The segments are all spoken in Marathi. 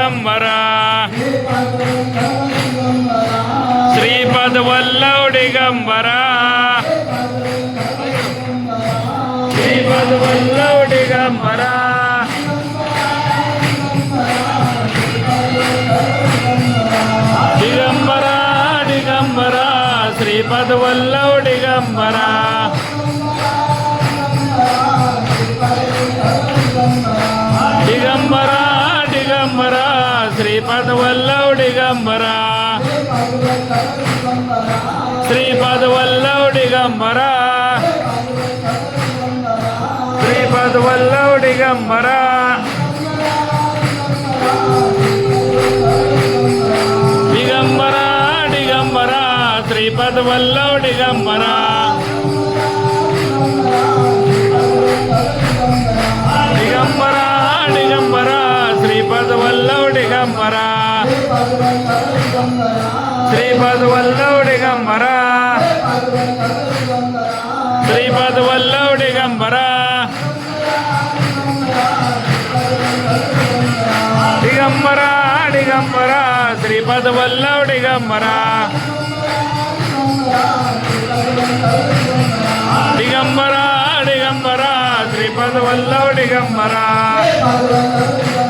वल्लव दिगंबरा श्रीपद वल्लव दिगंबरा श्रीपद वल्लव दिगंबरा दिगंबरा दिगंबरा श्रीपद श्रीपद वल्लव दिगंबरा श्रीपद वल्लव दिगंबरा श्रीपद वल्लव दिगंबरा दिगंबरा दिगंबरा श्रीपद वल्लव दिगंबरा दिगंबरा दिगंबरा श्रीपद वल्लव दिगंबरा श्रीपद वल्लव दिगंबरा श्रीपद वल्लव दिगंबरा दिगंबरा दिगंबरा श्रीपद वल्लव दिगंबरा दिगंबरा दिगंबरा श्रीपद वल्लव दिगंबरा श्रीपद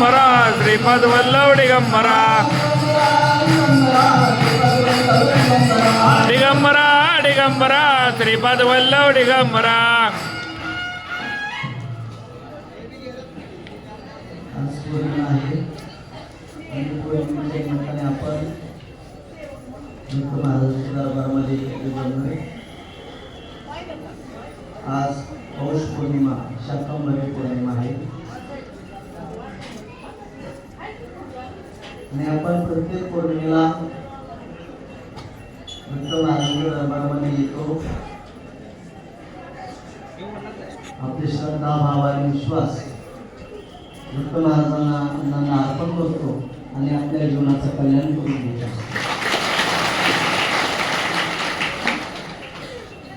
दिगंबरा श्रीपद वल्लव दिगंबरा दिगंबरा दिगंबरा श्रीपद वल्लव दिगंबरा आज आज पौष पौर्णिमा शाकंभरी पौर्णिमा आहे. आणि आपण प्रत्येक पौर्णिमेला विठ्ठल महाराजांच्या दरबारामध्ये येतो. आपली श्रद्धा भाव आणि विश्वास विठ्ठल महाराजांना अण्णांना अर्पण करतो आणि आपल्या जीवनाचं कल्याण करून घेतो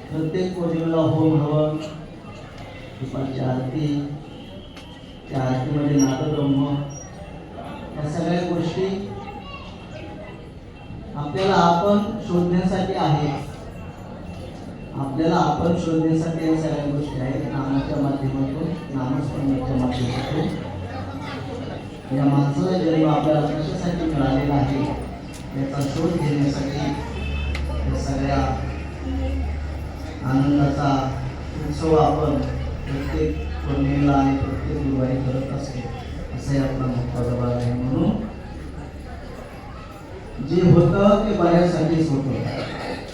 प्रत्येक पौर्णिमेला होम हवन दुपारची आरती त्या आरतीमध्ये नादब्रह्म या सगळ्या गोष्टी आपल्याला आपण शोधण्यासाठी आहे आपल्याला आपण शोधण्यासाठी या सगळ्या गोष्टी आहेत. नामाच्या माध्यमातून नामस्मरणाच्या माध्यमातून. या माणसाला जन्म आपल्याला कशासाठी मिळालेला आहे याचा शोध घेण्यासाठी या सगळ्या आनंदाचा उत्सव आपण प्रत्येक पौर्णिमेला आणि प्रत्येक गुरुवारी करत असतो. असे आपला मोठा जबाब आहे म्हणून जे होतं ते बऱ्यासाठीच होतं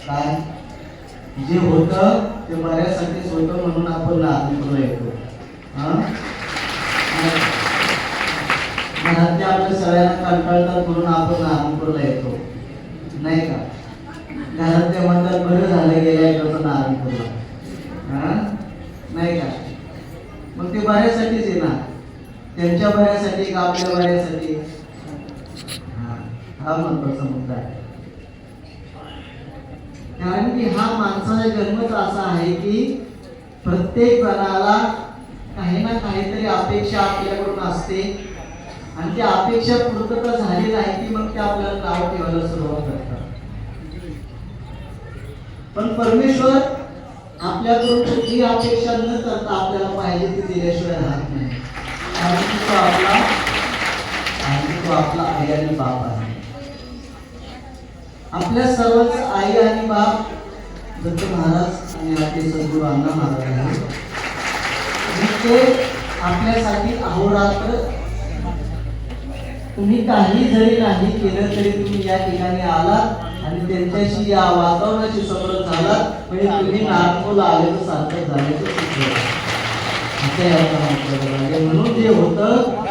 काय जे होतं ते बऱ्यासाठीच होतं म्हणून आपण नागपूरला येतो आपल्या सगळ्यांना कंटाळतात म्हणून आपण लहानपूरला येतो नाही का घरातले म्हणतात बरं झालं गेल्या कसं नागपूरला हा। नाही का मग ते बऱ्यासाठीच येणार त्यांच्या भयासाठी का आपल्या बऱ्यासाठी हा हा महत्त्वाचा मुद्दा आहे. कारण की हा माणसाचा जन्मच असा आहे की प्रत्येक जणाला काही ना काहीतरी अपेक्षा आपल्याकडून असते. आणि त्या अपेक्षा पूर्तता झाली नाही की मग ते आपल्याला नाव ठेवायला सुरुवात करतात. पण परमेश्वर आपल्याकडून कुठली अपेक्षा न करता आपल्याला पाहिजे ती दिल्याशिवाय राहत नाही. कारण तो आपला कारण तो आपला आई आणि बाप आहे आपल्या सर्वच आई आणि बाप दत्त महाराज आणि आपले सद्गुरू अण्णा महाराज आहेत. आणि ते आपल्यासाठी अहोरात्र तुम्ही काही जरी नाही केलं तरी तुम्ही या ठिकाणी आलात आणि त्यांच्याशी या वातावरणाशी समोर झालात म्हणजे तुम्ही नागपूरला आल्याचं सार्थक झाल्याचं सिद्ध आहे. म्हणून जे होतं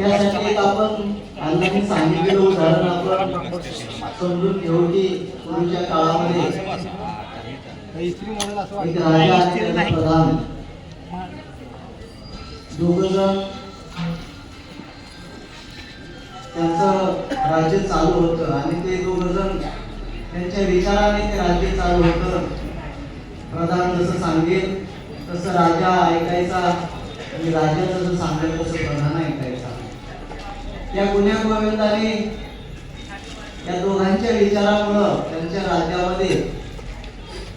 यासाठी आपण अण्णांनी सांगितलेलं उदाहरण आपण समजून घेऊ की पूर्वीच्या काळामध्ये एक राजा आणि प्रधान दोघ जण त्यांचं राज्य चालू होतं आणि ते दोघ जण त्यांच्या विचाराने ते राज्य चालू होतं प्रधान जसं सांगेल तसं राजा ऐकायचा आणि राजा जसं सांगेल तसं प्रधान ऐकायचा. त्या गुन्ह्या गोविंदाने या दोघांच्या विचारामुळं त्यांच्या राज्यामध्ये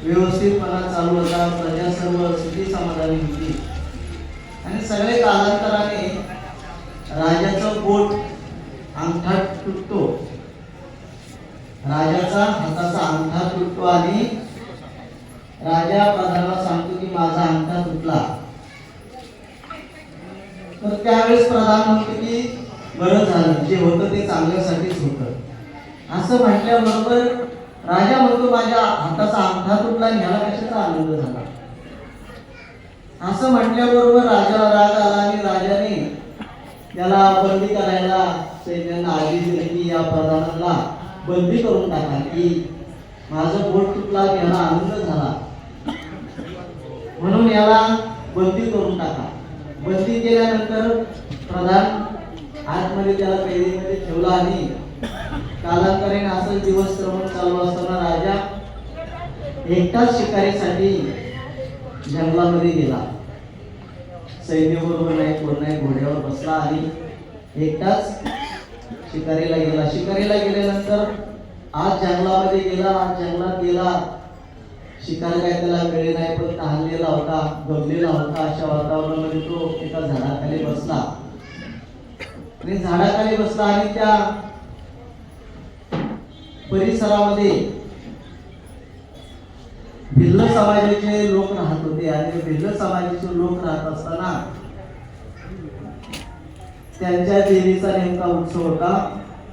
व्यवस्थितपणा चालू होता प्रजा सर्व सुखी समाधानी होती. आणि सगळे कालांतराने राजाचं बोट अंगठा तुटतो. राजाचा हाताचा अंगठा तुटतो आणि राजा प्रधानाला सांगतो की माझा अंगठा तुटला. तर त्यावेळेस प्रधान म्हणतो की बरं झालं जे होतं ते चांगल्यासाठीच होतं. असं म्हटल्याबरोबर राजा म्हणतो माझ्या हाताचा अंगठा तुटला ह्याला कशाचा आनंद झाला? असं म्हटल्याबरोबर राजा राग आला आणि राजाने त्याला बंदी करायला सैन्यांना आदेश दिले की या प्रधानाला बंदी करून टाका की माझं बोट तुटला याला आनंद झाला. म्हणून याला बंदी करून टाका. बंदी केल्यानंतर प्रधान आतमध्ये त्याला कैदीमध्ये ठेवला आणि कालांतराने असं दिवस श्रमण चालू असताना राजा एकटाच शिकारीसाठी जंगलामध्ये गेला. सैन्य बरोबर नाही कोण नाही घोड्यावर बसला आणि एकटाच शिकारीला गेला. शिकारीला गेल्यानंतर आज जंगलामध्ये गेला आज जंगलात गेला. शिकार काय त्याला वेळ नाही पण तहानलेला होता गबलेला होता अशा वातावरणामध्ये तो एका झाडाखाली बसला. आणि झाडाखाली बसला आणि त्या परिसरामध्ये भिल्ल समाजाचे लोक राहत होते. आणि भिल्ल समाजाचे लोक राहत असताना त्यांच्या देवीचा नेमका उत्सव होता.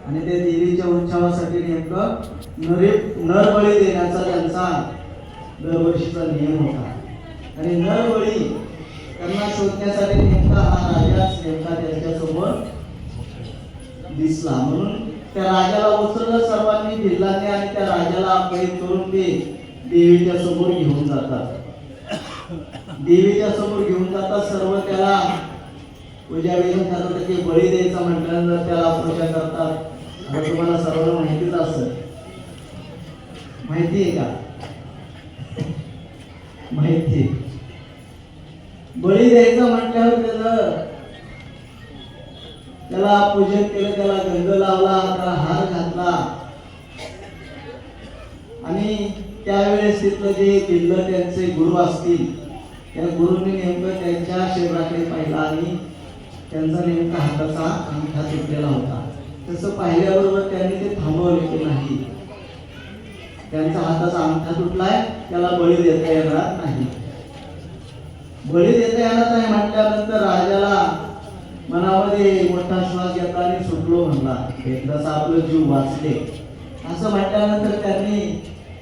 आणि त्या देवीच्या उत्सवासाठी नेमकं नरे नरबळी देण्याचा त्यांचा दरवर्षीचा नियम होता. आणि दरवेळी त्यांना शोधण्यासाठी नेमका हा राजाच नेमका त्यांच्यासमोर दिसला. म्हणून त्या राजाला उचललं सर्वांनी भिल्लाने आणि त्या राजाला कैद करून ते देवीच्या समोर घेऊन जातात. देवीच्या समोर घेऊन जातात सर्व त्याला पूजा विधी करतात की बळी द्यायचा म्हटल्यानंतर त्याला पूजा करतात. तुम्हाला सर्वांना माहितीच असत माहिती आहे का? माहिती. बळी द्यायचं म्हटल्यावर त्याला त्याला पूजन केलं त्याला गंध लावला त्याला हार घातला. आणि त्यावेळेस तिथलं जे किल्ल त्यांचे गुरु असतील त्या गुरुने नेमकं त्यांच्या शरीराकडे पाहिला आणि त्यांचा नेमका हाताचा अंगठा तुटलेला होता. तसं पाहिल्याबरोबर त्यांनी ते थांबवले की नाही. त्यांचा हाताचा अंगठा तुटलाय त्याला बळी देता येणार नाही. बळी देता येणार नाही म्हटल्यानंतर राजाला मनामध्ये मोठा श्वास घेतला आणि सुटलो म्हणला. एकदाच आपलं जीव वाचले. असं म्हटल्यानंतर त्यांनी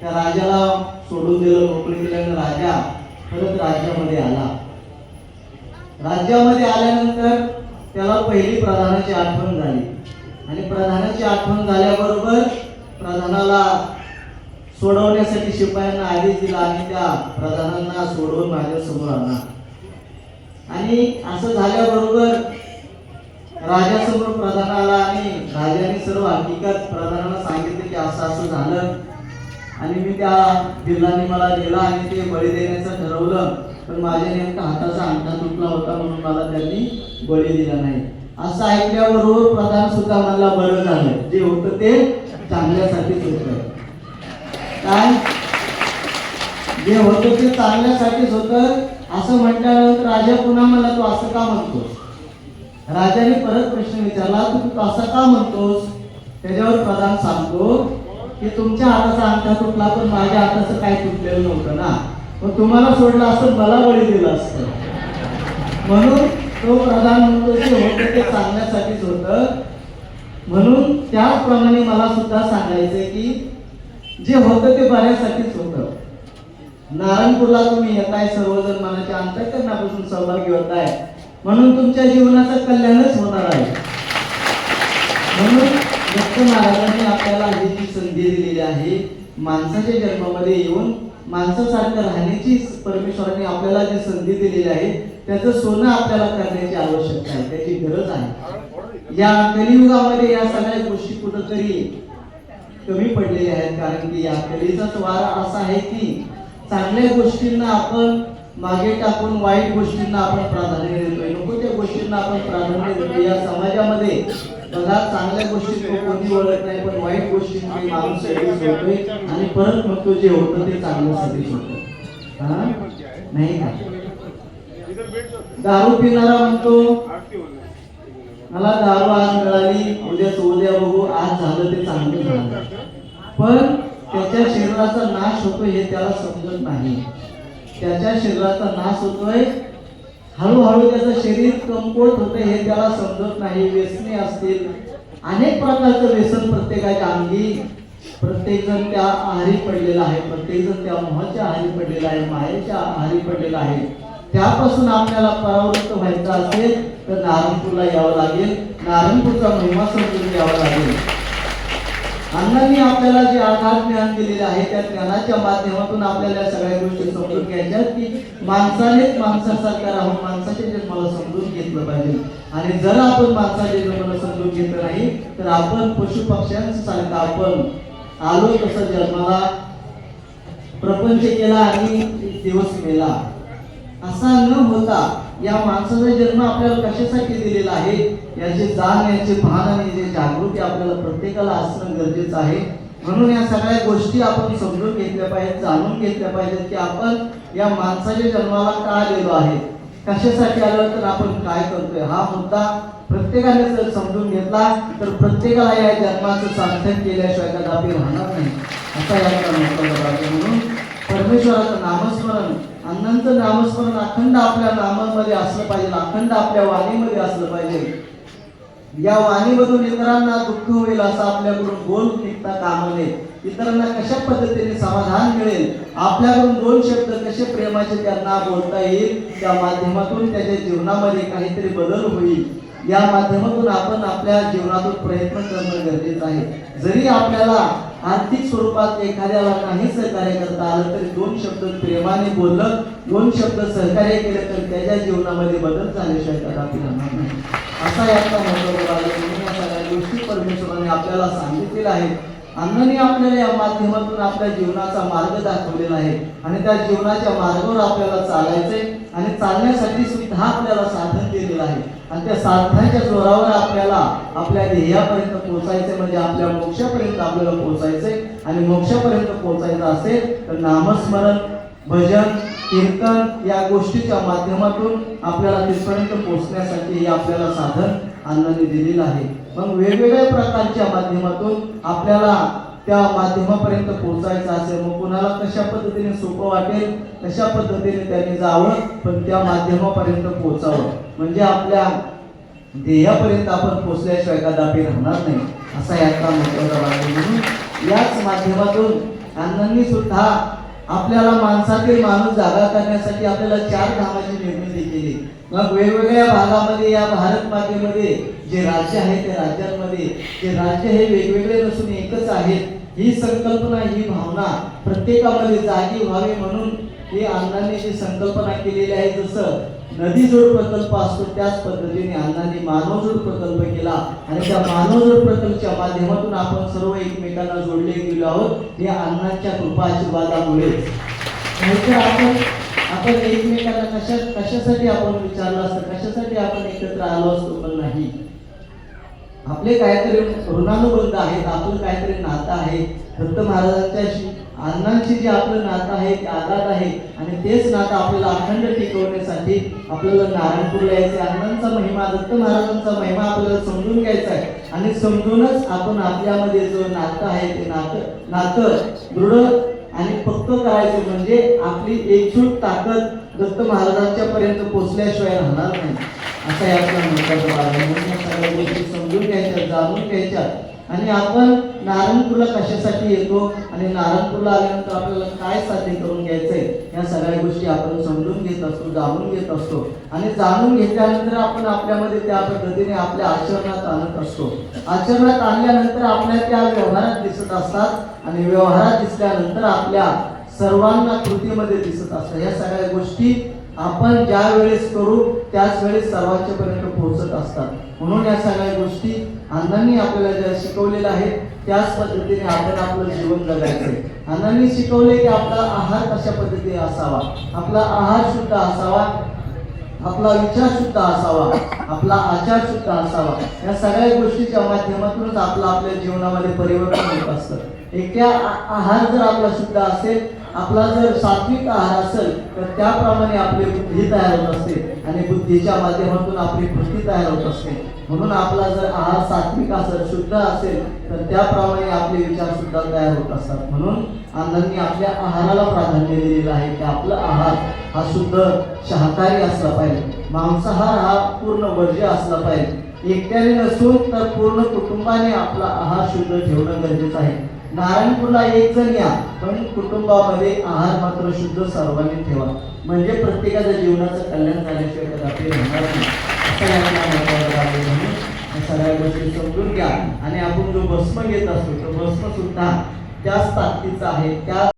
त्या राजाला सोडून दिलं मोकळी केल्यानंतर राजा परत राज्यामध्ये आला. राज्यामध्ये आल्यानंतर त्याला पहिली प्रधानाची आठवण झाली. आणि प्रधानाची आठवण झाल्याबरोबर प्रधानाला सोडवण्यासाठी शिपायांना आदेश दिला आणि त्या प्रधानांना सोडवून माझ्यासमोर आणा आणि असं झाल्याबरोबर राजासमोर प्रधान आला आणि राजाने सर्व हकीकत प्रधानाला सांगितलं की असं असं झालं. आणि मी त्या बिल्लाने मला दिला आणि ते बळी देण्याचं ठरवलं. पण माझ्या नेमका हाताचा अंगठा तुटला होता म्हणून मला त्यांनी बळी दिला नाही. असं ऐकल्याबरोबर प्रधान सुद्धा मला बरं झालं. जे होतं ते चांगल्यासाठीच होतं. काय? जे होतं ते चांगल्यासाठीच होतं. असं म्हटल्यानंतर राजा पुन्हा मला तू असं का म्हणतोस? राजाने परत प्रश्न विचारला तू असं का म्हणतोस? त्याच्यावर प्रधान सांगतो की तुमच्या हाताचा अंगठा तुटला पण माझ्या हाताचं काय तुटलेलं नव्हतं ना. मग तुम्हाला सोडलं असतं मला बळी दिलं असतं. म्हणून तो प्रधान म्हणतो जे होतं ते चांगल्यासाठीच होतं. म्हणून त्याचप्रमाणे मला सुद्धा सांगायचंय की जे होतं ते बऱ्यासाठीच होतं. नारायणपूरला तुम्ही येताय सर्वजण मनाच्या अंतकरणापासून सहभागी होत आहे. म्हणून तुमच्या जीवनाचं कल्याणच होणार आहे. म्हणून दत्त महाराजांनी आपल्याला ही जी संधी दिलेली आहे. माणसाच्या जन्मामध्ये येऊन माणसासारखं राहण्याची परमेश्वराने आपल्याला जी संधी दिलेली आहे त्याचं सोनं आपल्याला करण्याची आवश्यकता आहे त्याची गरज आहे. या कलियुगामध्ये या सगळ्या गोष्टी कुठंतरी कमी पडलेले आहेत कारण की या कलेचाच वारा असा आहे की चांगल्या गोष्टींना आपण मागे टाकून वाईट गोष्टींना आपण प्राधान्य देतोय नको त्या गोष्टींना आपण प्राधान्य देतो या समाजामध्ये बघा चांगल्या गोष्टी कोणी ओळख नाही पण वाईट गोष्टी माणूस होतोय आणि परत म्हणतो जे होतं ते चांगलं होतं. हा? नाही का? दारू पिणारा म्हणतो मला दारू आज मिळाली उद्या उद्या बघू आज झालं ते चांगलं झालं. पण त्याच्या शरीराचा नाश होतोय हे त्याला समजत नाही. त्याच्या शरीराचा नाश होतोय हळूहळू त्याचं शरीर कमकुवत होतं हे त्याला समजत नाही. व्यसने असतील अनेक प्रकारचं व्यसन प्रत्येकाच्या अंगी प्रत्येक जण त्या आहारी पडलेला आहे प्रत्येक जण त्या मोहाच्या आहारी पडलेला आहे मायेच्या आहारी पडलेला आहे. त्यापासून आपल्याला परावृत्त व्हायचं असेल तर नारायणपूरला यावं लागेल. नारायणपूरचा महिमा समजून घ्यावा लागेल. अण्णांनी आपल्याला जे आधार ज्ञान दिलेले आहे त्या ज्ञानाच्या माध्यमातून आपल्याला सगळ्या गोष्टी समजून घ्यायच्या की माणसानेच माणसासारखा राहून माणसाचे जन्माला समजून घेतलं पाहिजे. आणि जर आपण माणसाचे जन्माला समजून घेतलं नाही तर आपण पशुपक्ष्यांसारखं आपण आलो तसं जन्माला. प्रपंच केला आणि दिवस मेला. असा न होता या माणसाचा जन्म आपल्याला कशासाठी दिलेला आहे? याचे जाण याचे भान आणि जे जागृती आपल्याला प्रत्येकाला असणं गरजेचं आहे. म्हणून या सगळ्या गोष्टी आपण समजून घेतल्या पाहिजेत जाणून घेतल्या पाहिजेत की आपण या माणसाच्या जन्माला का गेलो आहे? कशासाठी आलो तर आपण काय करतोय? हा मुद्दा प्रत्येकाने जर समजून घेतला तर प्रत्येकाला या जन्माचं सार्थक केल्याशिवाय कदापि राहणार नाही. असा याचा म्हणून परमेश्वराचं नामस्मरण अनंत नामस्मरण अखंड आपल्या नामामध्ये असलं पाहिजे अखंड आपल्या वाणीमध्ये असलं पाहिजे. या वाणीमधून इतरांना दुःख होईल असं आपल्याकडून बोल निघता कामा नये इतरांना कशा पद्धतीने समाधान मिळेल? आपल्याकडून दोन शब्द कसे प्रेमाचे त्यांना बोलता येईल? त्या माध्यमातून त्याच्या जीवनामध्ये काहीतरी बदल होईल. या माध्यमातून आपण आपल्या जीवनातून प्रयत्न करणं गरजेचं आहे. जरी आपल्याला आर्थिक स्वरूपात एखाद्याला काही सहकार्य करता आलं तरी दोन शब्द प्रेमाने बोललं दोन शब्द सहकार्य केलं तर त्याच्या जीवनामध्ये बदल झाल्याशिवाय कदापि राहणार नाही. असा याचा महत्त्व आहे. या सगळ्या गोष्टी परमेश्वराने आपल्याला सांगितलेल्या आहेत. अण्णांनी आपल्याला या माध्यमातून आपल्या जीवनाचा मार्ग दाखवलेला आहे. आणि त्या जीवनाच्या मार्गावर आपल्याला चालायचंय. आणि चालण्यासाठी सुद्धा आपल्याला साधन दिलेलं आहे. आणि त्या साधनाच्या जोरावर आपल्याला आपल्या ध्येयापर्यंत पोहोचायचे म्हणजे आपल्या मोक्षापर्यंत आपल्याला पोहोचायचंय. आणि मोक्षापर्यंत पोहोचायचं असेल तर नामस्मरण भजन कीर्तन या गोष्टीच्या माध्यमातून आपल्याला तिथपर्यंत पोहोचण्यासाठी हे आपल्याला साधन अण्णांनी दिलेलं आहे. मग वेगवेगळ्या प्रकारच्या माध्यमातून आपल्याला त्या माध्यमापर्यंत पोहोचायचं असेल मग कुणाला कशा पद्धतीने सोपं वाटेल कशा पद्धतीने त्यांनी जावं पण त्या माध्यमापर्यंत पोहोचावं. म्हणजे आपल्या ध्येयापर्यंत आपण पोहोचल्याशिवाय कदापि राहणार नाही असा याचा महत्त्वाचा भाग म्हणून याच माध्यमातून अण्णांनी सुद्धा आपल्याला माणसातील माणूस जागा करण्यासाठी आपल्याला चार धामाची निर्मिती केली. मग वेगवेगळ्या भागामध्ये या भारत मातेमध्ये जे राज्य आहे त्या राज्यांमध्ये जे राज्य हे वेगवेगळे नसून एकच आहेत ही संकल्पना ही भावना प्रत्येकामध्ये जागी व्हावी म्हणून हे अण्णांनी जी संकल्पना केलेली आहे जसं नदी जोड प्रकल्प असतो त्याच पद्धतीने अण्णांनी मानवजोड प्रकल्प केला. आणि त्या मानवजोड प्रकल्पच्या माध्यमातून आपण सर्व एकमेकांना जोडले गेलो आहोत या अण्णांच्या कृपा आशीर्वादामुळे. आपण आपण एकमेकांना कशा कशासाठी आपण विचारलं असतं कशासाठी आपण एकत्र आलो असतो पण नाही? आपले काहीतरी ऋणानुबंध आहेत आपलं काहीतरी नातं आहे. दत्त महाराजांच्याशी अण्णांशी जे आपलं नातं आहे ते आघात आहे आणि तेच नातं आपल्याला अखंड टिकवण्यासाठी आपल्याला नारायणपूरला यायचं आहे अण्णांचा महिमा दत्त महाराजांचा महिमा आपल्याला समजून घ्यायचा आहे आणि समजूनच आपण आपल्यामध्ये जो नातं आहे ते नातं नातं दृढ आणि पक्क करायचं म्हणजे आपली एकजूट ताकद दत्त महाराजांच्या पर्यंत पोचल्याशिवाय राहणार नाही. असा यातला महत्त्वाचा भाग गोष्टी समजून घ्यायच्या जाणून घ्यायच्या. आणि आपण नारायणपूरला कशासाठी येतो आणि नारायणपूरला आल्यानंतर आपल्याला काय साध्य करून घ्यायचंय या सगळ्या गोष्टी आपण समजून घेत असतो जाणून घेत असतो. आणि जाणून घेतल्यानंतर आपण आपल्यामध्ये त्या पद्धतीने आपल्या आचरणात आणत असतो. आचरणात आणल्यानंतर आपल्या त्या व्यवहारात दिसत असतात आणि व्यवहारात दिसल्यानंतर आपल्या सर्वांना कृतीमध्ये दिसत असतात. या सगळ्या गोष्टी आपण ज्या वेळेस करू त्याच वेळेस सर्वांच्या पर्यंत पोहोचत असतात. म्हणून या सगळ्या गोष्टी अण्णांनी आपल्याला ज्या शिकवलेल्या आहेत त्याच पद्धतीने आपण आपलं जीवन जगायचं अण्णांनी शिकवले की आपला आहार कशा पद्धतीने असावा? आपला आहार सुद्धा असावा? आपला विचार सुद्धा असावा? आपला आचार सुद्धा असावा? या सगळ्या गोष्टीच्या माध्यमातूनच आपलं आपल्या जीवनामध्ये परिवर्तन होत असतं. एक आहार जर आपला शुद्ध असेल आपला जर सात्विक आहार असेल तर त्याप्रमाणे आपली बुद्धी तयार होत असते आणि बुद्धीच्या माध्यमातून आपली कृती तयार होत असते. म्हणून आपला जर आहार सात्विक असेल शुद्ध असेल तर त्याप्रमाणे आपले विचार सुद्धा तयार होत असतात. म्हणून अण्णांनी आपल्या आहाराला प्राधान्य दिलेलं आहे की आपला आहार हा शुद्ध शाकाहारी असला पाहिजे. मांसाहार हा पूर्ण वर्ज्य असला पाहिजे. एकट्याने नसून तर पूर्ण कुटुंबाने आपला आहार शुद्ध ठेवणं गरजेचं आहे. नारायणपूरला एक जण या पण कुटुंबामध्ये आहार मात्र शुद्ध सर्वांनी ठेवा. म्हणजे प्रत्येकाच्या जीवनाचं कल्याण झाल्याशिवाय कदापि नाही. सगळ्या गोष्टी समजून घ्या. आणि आपण जो भस्म घेत असतो तो भस्म सुद्धा त्याच ताकदीचा आहे त्या